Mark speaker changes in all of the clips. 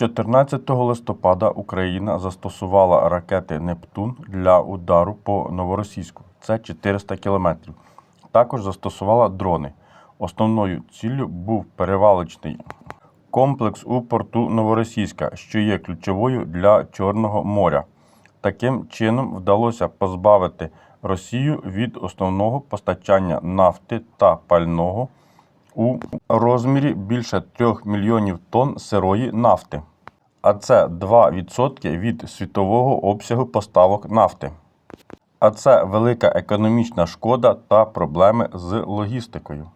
Speaker 1: 14 листопада Україна застосувала ракети Нептун для удару по новоросійську. Це 400 кілометрів. Також застосувала дрони. Основною ціллю був перевалочний комплекс у порту Новоросійська, що є ключовою для Чорного моря. Таким чином вдалося позбавити Росію від основного постачання нафти та пального у розмірі більше 3 мільйонів тонн сирої нафти. А це 2% від світового обсягу поставок нафти. А це велика економічна шкода та проблеми з логістикою,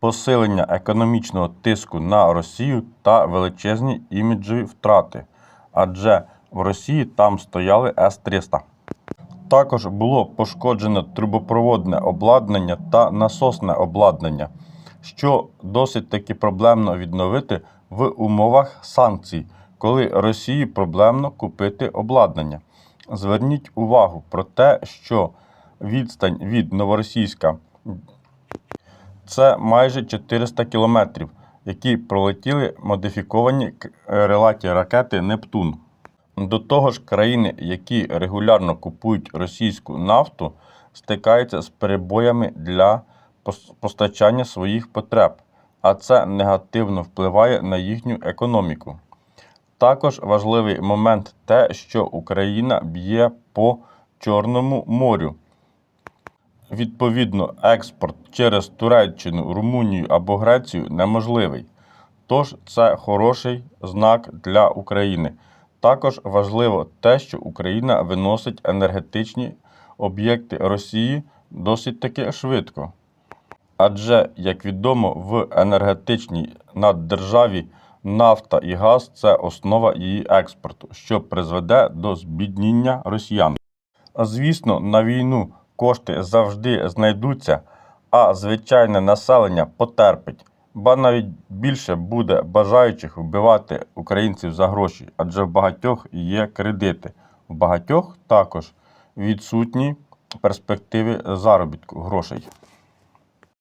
Speaker 1: посилення економічного тиску на Росію та величезні іміджові втрати. Адже в Росії там стояли С-300. Також було пошкоджено трубопроводне обладнання та насосне обладнання, що досить таки проблемно відновити в умовах санкцій, коли Росії проблемно купити обладнання. Зверніть увагу про те, що відстань від Новоросійська це майже 400 кілометрів, які пролетіли модифіковані крилаті ракети Нептун. До того ж, країни, які регулярно купують російську нафту, стикаються з перебоями для постачання своїх потреб, а це негативно впливає на їхню економіку. Також важливий момент те, що Україна б'є по Чорному морю. Відповідно, експорт через Туреччину, Румунію або Грецію неможливий. Тож це хороший знак для України. Також важливо те, що Україна виносить енергетичні об'єкти Росії досить таки швидко. Адже, як відомо, в енергетичній наддержаві нафта і газ це основа її експорту, що призведе до збідніння росіян. Звісно, на війну кошти завжди знайдуться, а звичайне населення потерпить, ба навіть більше буде бажаючих вбивати українців за гроші, адже в багатьох є кредити, в багатьох також відсутні перспективи заробітку грошей.